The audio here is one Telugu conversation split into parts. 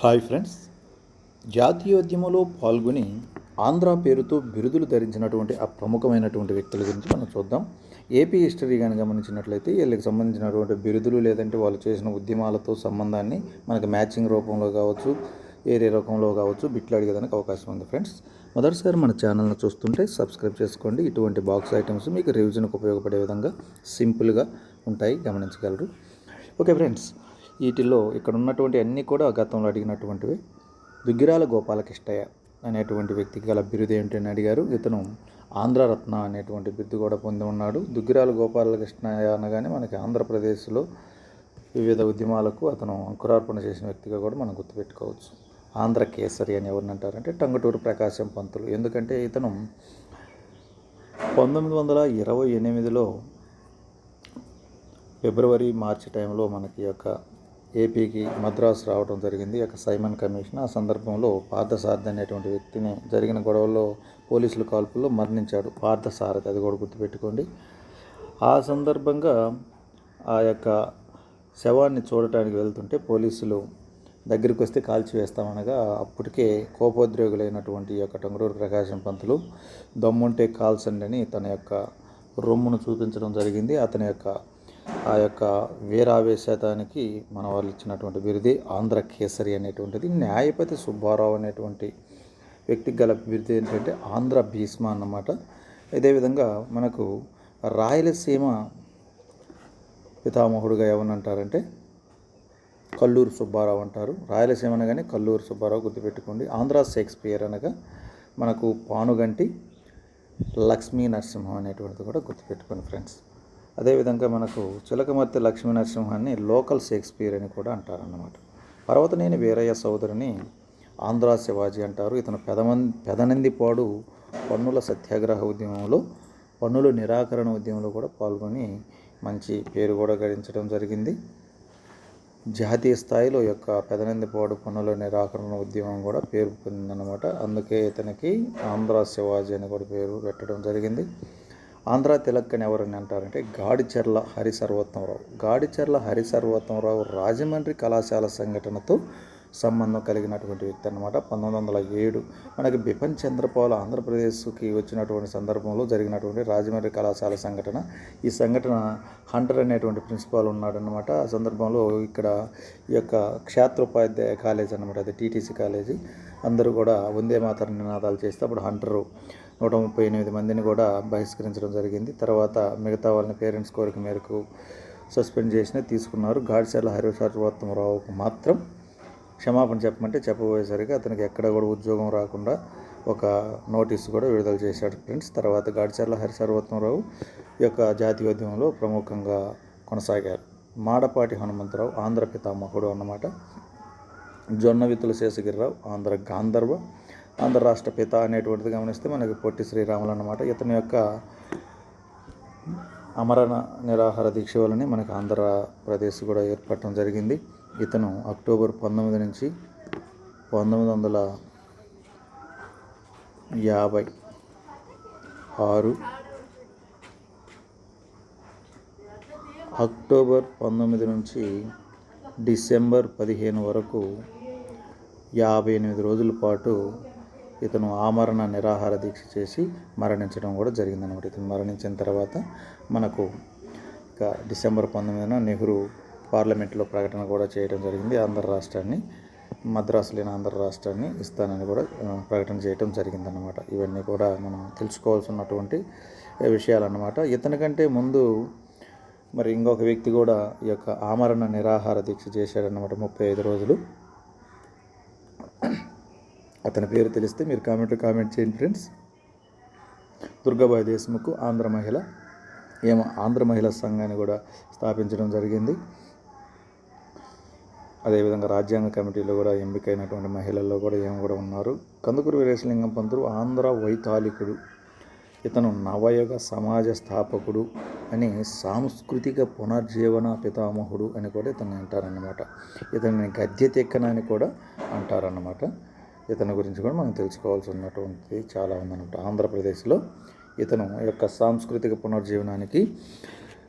Hi friends. జాతీయోద్యమంలో పాల్గొని ఆంధ్ర పేరుతో బిరుదులు ధరించినటువంటి ఆ ప్రముఖమైనటువంటి వ్యక్తుల గురించి మనం చూద్దాం. ఏపీ హిస్టరీ కానీ గమనించినట్లయితే వీళ్ళకి సంబంధించినటువంటి బిరుదులు లేదంటే వాళ్ళు చేసిన ఉద్యమాలతో సంబంధాన్ని మనకి మ్యాచింగ్ రూపంలో కావచ్చు ఏరే రూపంలో కావచ్చు బిట్లు అడిగేదానికి అవకాశం ఉంది ఫ్రెండ్స్. మొదటిసారి మన ఛానల్ని చూస్తుంటే సబ్స్క్రైబ్ చేసుకోండి. ఇటువంటి బాక్స్ ఐటమ్స్ మీకు రివిజన్కి ఉపయోగపడే విధంగా సింపుల్గా ఉంటాయి. గమనించగలరు. Okay friends. వీటిలో ఇక్కడ ఉన్నటువంటి అన్నీ కూడా గతంలో అడిగినటువంటివి దుగ్గిరాల గోపాలకృష్ణయ్య అనేటువంటి వ్యక్తికి గల బిరుదు ఏమిటని అడిగారు. ఇతను ఆంధ్రరత్న అనేటువంటి బిరుదు కూడా పొంది ఉన్నాడు. దుగ్గిరాల గోపాలకృష్ణయ్య అనగానే మనకి ఆంధ్రప్రదేశ్లో వివిధ ఉద్యమాలకు అతను అంకురార్పణ చేసిన వ్యక్తిగా కూడా మనం గుర్తుపెట్టుకోవచ్చు. ఆంధ్ర కేసరి అని ఎవరిని అంటారంటే టంగుటూరు ప్రకాశం పంతులు. ఎందుకంటే ఇతను పంతొమ్మిది వందల ఇరవై ఎనిమిదిలో ఫిబ్రవరి మార్చి టైంలో మనకి యొక్క ఏపీకి మద్రాసు రావడం జరిగింది. ఈ యొక్క సైమన్ కమిషన్ ఆ సందర్భంలో పార్థసారథి అనేటువంటి వ్యక్తిని జరిగిన గొడవల్లో పోలీసుల కాల్పుల్లో మరణించాడు. పార్థసారథి అది కూడా గుర్తుపెట్టుకోండి. ఆ సందర్భంగా ఆ యొక్క శవాన్ని చూడటానికి వెళ్తుంటే పోలీసులు దగ్గరికి వస్తే కాల్చివేస్తామనగా అప్పటికే కోపోద్రోగులైనటువంటి యొక్క టంగుడూరు ప్రకాశం పంతులు దమ్ముంటే కాల్చండి అని తన యొక్క రొమ్మును చూపించడం జరిగింది. అతని యొక్క ఆ యొక్క వీరావేశానికి మన వాళ్ళు ఇచ్చినటువంటి బిరుది ఆంధ్ర కేసరి అనేటువంటిది. న్యాయపతి సుబ్బారావు అనేటువంటి వ్యక్తికి గల బిరుది ఏంటంటే ఆంధ్ర భీష్మ అన్నమాట. అదేవిధంగా మనకు రాయలసీమ పితామహుడుగా ఏమనంటారంటే కల్లూరు సుబ్బారావు అంటారు. రాయలసీమ అనగానే కల్లూరు సుబ్బారావు గుర్తుపెట్టుకోండి. ఆంధ్ర షేక్స్పియర్ అనగా మనకు పానుగంటి లక్ష్మీ నరసింహం అనేటువంటిది కూడా గుర్తుపెట్టుకోండి ఫ్రెండ్స్. అదేవిధంగా మనకు చిలకమర్తి లక్ష్మీ నరసింహాన్ని లోకల్ షేక్స్పియర్ అని కూడా అంటారన్నమాట. పర్వతనేని వీరయ్య సోదరుని ఆంధ్ర శివాజీ అంటారు. ఇతను పెదమన్ పెదనందిపాడు పన్నుల సత్యాగ్రహ ఉద్యమంలో పన్నుల నిరాకరణ ఉద్యమంలో కూడా పాల్గొని మంచి పేరు కూడా గడించడం జరిగింది. జాతీయ స్థాయిలో యొక్క పెదనందిపాడు పన్నుల నిరాకరణ ఉద్యమం కూడా పేరు పొందిందనమాట అందుకే ఇతనికి ఆంధ్ర శివాజీ అని కూడా పేరు పెట్టడం జరిగింది. ఆంధ్ర తిలక్ అని ఎవరని అంటారంటే గాడిచెర్ల హరిసర్వోత్తమరావు. గాడిచెర్ల హరిసర్వోత్తమరావు రాజమండ్రి కళాశాల సంఘటనతో సంబంధం కలిగినటువంటి వ్యక్తి అనమాట పంతొమ్మిది వందల ఏడు మనకి బిపిన్ చంద్రపాల్ ఆంధ్రప్రదేశ్కి వచ్చినటువంటి సందర్భంలో జరిగినటువంటి రాజమండ్రి కళాశాల సంఘటన. ఈ సంఘటన హంటర్ అనేటువంటి ప్రిన్సిపాల్ ఉన్నాడనమాట ఆ సందర్భంలో ఇక్కడ ఈ యొక్క క్షేత్రోపాధ్యాయ కాలేజ్ అనమాట అది టీటీసీ కాలేజీ. అందరూ కూడా వందే మాతర నినాదాలు చేస్తే అప్పుడు హంటరు నూట ముప్పై ఎనిమిది మందిని కూడా బహిష్కరించడం జరిగింది. తర్వాత మిగతా వాళ్ళని పేరెంట్స్ కోరిక మేరకు సస్పెండ్ చేసిన తీసుకున్నారు. గాడ్చర్ల హరిసర్వోత్తమరావుకు మాత్రం క్షమాపణ చెప్పమంటే చెప్పబోయేసరికి అతనికి ఎక్కడ కూడా ఉద్యోగం రాకుండా ఒక నోటీసు కూడా విడుదల చేశాడు ఫ్రెండ్స్. తర్వాత గాడిచర్ల హరిసర్వత్వరావు ఈ యొక్క జాతీయోద్యమంలో ప్రముఖంగా కొనసాగారు. మాడపాటి హనుమంతరావు ఆంధ్ర పితామహుడు అన్నమాట. జొన్న విత్తుల శేషగిరిరావు ఆంధ్ర గాంధర్వ ఆంధ్ర రాష్ట్ర పిత అనేటువంటిది గమనిస్తే మనకి పొట్టి శ్రీరాములు అన్నమాట. ఇతని యొక్క అమరణ నిరాహార దీక్ష వలనే మనకు ఆంధ్రప్రదేశ్ కూడా ఏర్పడటం జరిగింది. ఇతను అక్టోబర్ పంతొమ్మిది నుంచి పంతొమ్మిది వందల యాభై ఆరు. అక్టోబర్ పంతొమ్మిది నుంచి డిసెంబర్ పదిహేను వరకు యాభై ఎనిమిది రోజుల పాటు ఇతను ఆమరణ నిరాహార దీక్ష చేసి మరణించడం కూడా జరిగిందనమాట ఇతను మరణించిన తర్వాత మనకు ఇక డిసెంబర్ పంతొమ్మిదిన నెహ్రూ పార్లమెంట్లో ప్రకటన కూడా చేయడం జరిగింది. ఆంధ్ర రాష్ట్రాన్ని మద్రాసు లేని ఆంధ్ర రాష్ట్రాన్ని ఇస్తానని కూడా ప్రకటన చేయడం జరిగిందనమాట ఇవన్నీ కూడా మనం తెలుసుకోవాల్సినటువంటి విషయాలన్నమాట. ఇతని కంటే ముందు మరి ఇంకొక వ్యక్తి కూడా ఈ యొక్క ఆమరణ నిరాహార దీక్ష చేశాడన్నమాట ముప్పై ఐదు రోజులు. అతని పేరు తెలిస్తే మీరు కామెంట్లో కామెంట్ చేయండి ఫ్రెండ్స్. దుర్గాబాయి దేశ్ముఖ్ ఆంధ్ర మహిళ ఏమో ఆంధ్ర మహిళా సంఘాన్ని కూడా స్థాపించడం జరిగింది. అదేవిధంగా రాజ్యాంగ కమిటీలో కూడా ఎంపికైనటువంటి మహిళల్లో కూడా ఏమి కూడా ఉన్నారు. కందుకూరు వీరేశలింగం పంతులు ఆంధ్ర వైతాళికుడు. ఇతను నవయుగ సమాజ స్థాపకుడు అని సాంస్కృతిక పునర్జీవన పితామహుడు అని కూడా ఇతన్ని అంటారన్నమాట. ఇతన్ని గద్య తెక్కన అని కూడా అంటారన్నమాట. ఇతని గురించి కూడా మనం తెలుసుకోవాల్సి ఉన్నటువంటి చాలా ఉందన్నమాట. ఆంధ్రప్రదేశ్లో ఇతను యొక్క సాంస్కృతిక పునర్జీవనానికి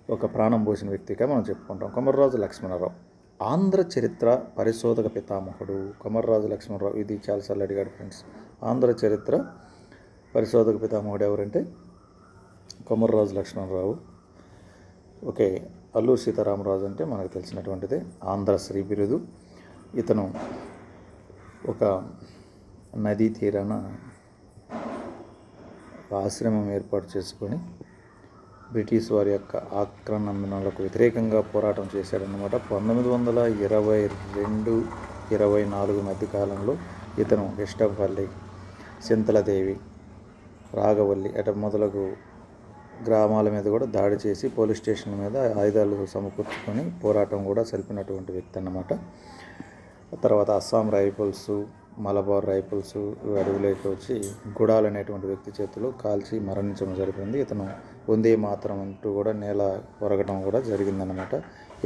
ఒక ప్రాణం పోసిన వ్యక్తిగా మనం చెప్పుకుంటాం. కొమర్రాజు లక్ష్మణరావు. ఆంధ్ర చరిత్ర పరిశోధక పితామహుడు కొమర్రాజు లక్ష్మణరావు. ఇది చాలాసార్లు అడిగాడు ఫ్రెండ్స్. ఆంధ్ర చరిత్ర పరిశోధక పితామహుడు ఎవరంటే కొమర్రాజు లక్ష్మణరావు. ఓకే అల్లూరు సీతారామరాజు అంటే మనకు తెలిసినటువంటిదే ఆంధ్ర శ్రీ బిరుదు. ఇతను ఒక నదీ తీరాన ఒక ఆశ్రమం ఏర్పాటు చేసుకొని బ్రిటిష్ వారి యొక్క ఆక్రమణలకు వ్యతిరేకంగా పోరాటం చేశాడనమాట పంతొమ్మిది వందల ఇరవై రెండు ఇరవై నాలుగు మధ్య కాలంలో ఇతను ఇష్టపల్లి సింతలదేవి రాగవల్లి అట మొదలగు గ్రామాల మీద కూడా దాడి చేసి పోలీస్ స్టేషన్ మీద ఆయుధాలు సమకూర్చుకొని పోరాటం కూడా సరిపినటువంటి వ్యక్తి అన్నమాట తర్వాత అస్సాం రైఫిల్స్ మలబార్ రైఫిల్స్ అడవిలోకి వచ్చి గుడాల్ అనేటువంటి వ్యక్తి చేతిలో కాల్చి మరణించడం జరిగింది ఇతను వందే మాత్రం అంటూ కూడా నేల ఒరగడం కూడా జరిగిందనమాట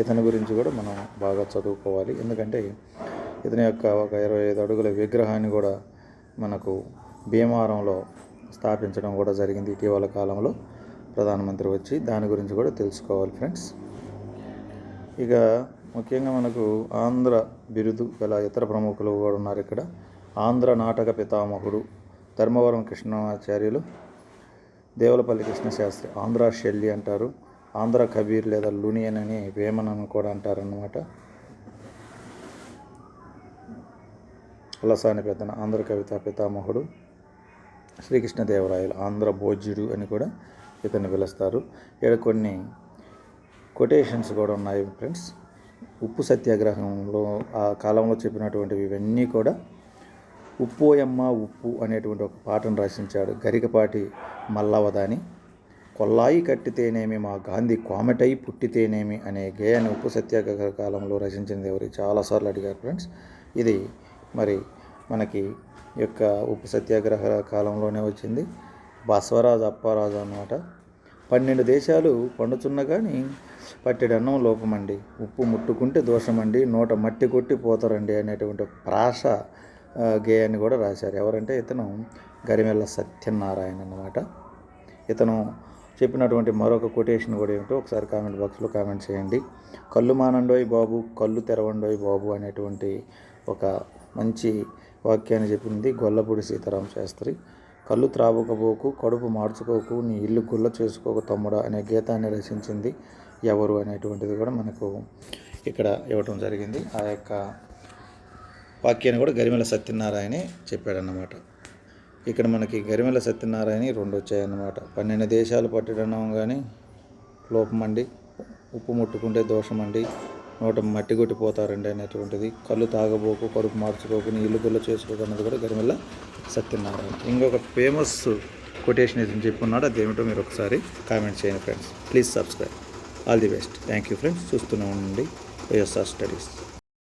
ఇతని గురించి కూడా మనం బాగా చదువుకోవాలి. ఎందుకంటే ఇతని యొక్క ఒక ఇరవై ఐదు అడుగుల విగ్రహాన్ని కూడా మనకు భీమవరంలో స్థాపించడం కూడా జరిగింది ఇటీవల కాలంలో ప్రధానమంత్రి వచ్చి. దాని గురించి కూడా తెలుసుకోవాలి ఫ్రెండ్స్. ఇక ముఖ్యంగా మనకు ఆంధ్ర బిరుదు గల ఇతర ప్రముఖులు కూడా ఉన్నారు ఇక్కడ. ఆంధ్ర నాటక పితామహుడు ధర్మవరం కృష్ణాచార్యులు దేవులపల్లి కృష్ణశాస్త్రి ఆంధ్ర శల్లి అంటారు. ఆంధ్ర కబీర్ లేదా లూనియన్ అని వేమన్ అని కూడా అంటారు అన్నమాట పెద్దన ఆంధ్ర కవిత పితామహుడు శ్రీకృష్ణదేవరాయలు ఆంధ్ర భోజ్యుడు అని కూడా ఇతన్ని పిలుస్తారు. ఇక్కడ కొన్ని కొటేషన్స్ కూడా ఉన్నాయి ఫ్రెండ్స్. ఉప్పు సత్యాగ్రహంలో ఆ కాలంలో చెప్పినటువంటివి ఇవన్నీ కూడా ఉప్పోయమ్మ ఉప్పు అనేటువంటి ఒక పాటను రచించాడు గరికపాటి మల్లవదాని. కొల్లాయి కట్టితేనేమి మా గాంధీ కోమటై పుట్టితేనేమి అనే గేయాన్ని ఉప్పు సత్యాగ్రహ కాలంలో రచించింది ఎవరు? చాలాసార్లు అడిగారు ఫ్రెండ్స్. ఇది మరి మనకి యొక్క ఉప్పు సత్యాగ్రహ కాలంలోనే వచ్చింది. బసవరాజు అప్పారాజు అన్నమాట. పన్నెండు దేశాలు పండుతున్న కానీ పట్టెడన్నం లోపమండి. ఉప్పు ముట్టుకుంటే దోషమండి నోట మట్టి కొట్టి పోతారండి అనేటువంటి ప్రాస గేయాన్ని కూడా రాశారు. ఎవరంటే ఇతను గరిమెల్ల సత్యనారాయణ అన్నమాట. ఇతను చెప్పినటువంటి మరొక కొటేషన్ కూడా ఏమిటో ఒకసారి కామెంట్ బాక్స్లో కామెంట్ చేయండి. కళ్ళు మానండోయ్ బాబు కళ్ళు తెరవండోయ్ బాబు అనేటువంటి ఒక మంచి వాక్యాన్ని చెప్పింది గొల్లపూడి సీతారామ శాస్త్రి. కళ్ళు త్రావకపోకు కడుపు మార్చుకోకు నీ ఇల్లు గుల్ల చేసుకోకు తమ్ముడా అనే గీతాన్ని రచించింది ఎవరు అనేటువంటిది కూడా మనకు ఇక్కడ ఇవ్వటం జరిగింది. ఆ యొక్క వాక్యాన్ని కూడా గరిమెల సత్యనారాయణే చెప్పాడన్నమాట. ఇక్కడ మనకి గరిమెల సత్యనారాయణ రెండు వచ్చాయన్నమాట పన్నెండు దేశాలు పట్టడం కానీ లోపమండి ఉప్పు ముట్టుకుంటే దోషమండి నోట మట్టి కొట్టిపోతారండి అనేటువంటిది. కళ్ళు తాగబోకు కడుపు మార్చుకోకు నీ గుల్ల చేసుకోకు అన్నది కూడా గరిమెల్ల సత్యనారాయణ. ఇంకొక ఫేమస్ కొటేషన్ ఏదని చెప్పున్నాడు అదేమిటో మీరు ఒకసారి కామెంట్ చేయండి friends. Please subscribe. All the best. Thank you friends. చూస్తూనే ఉండండి. YSR studies.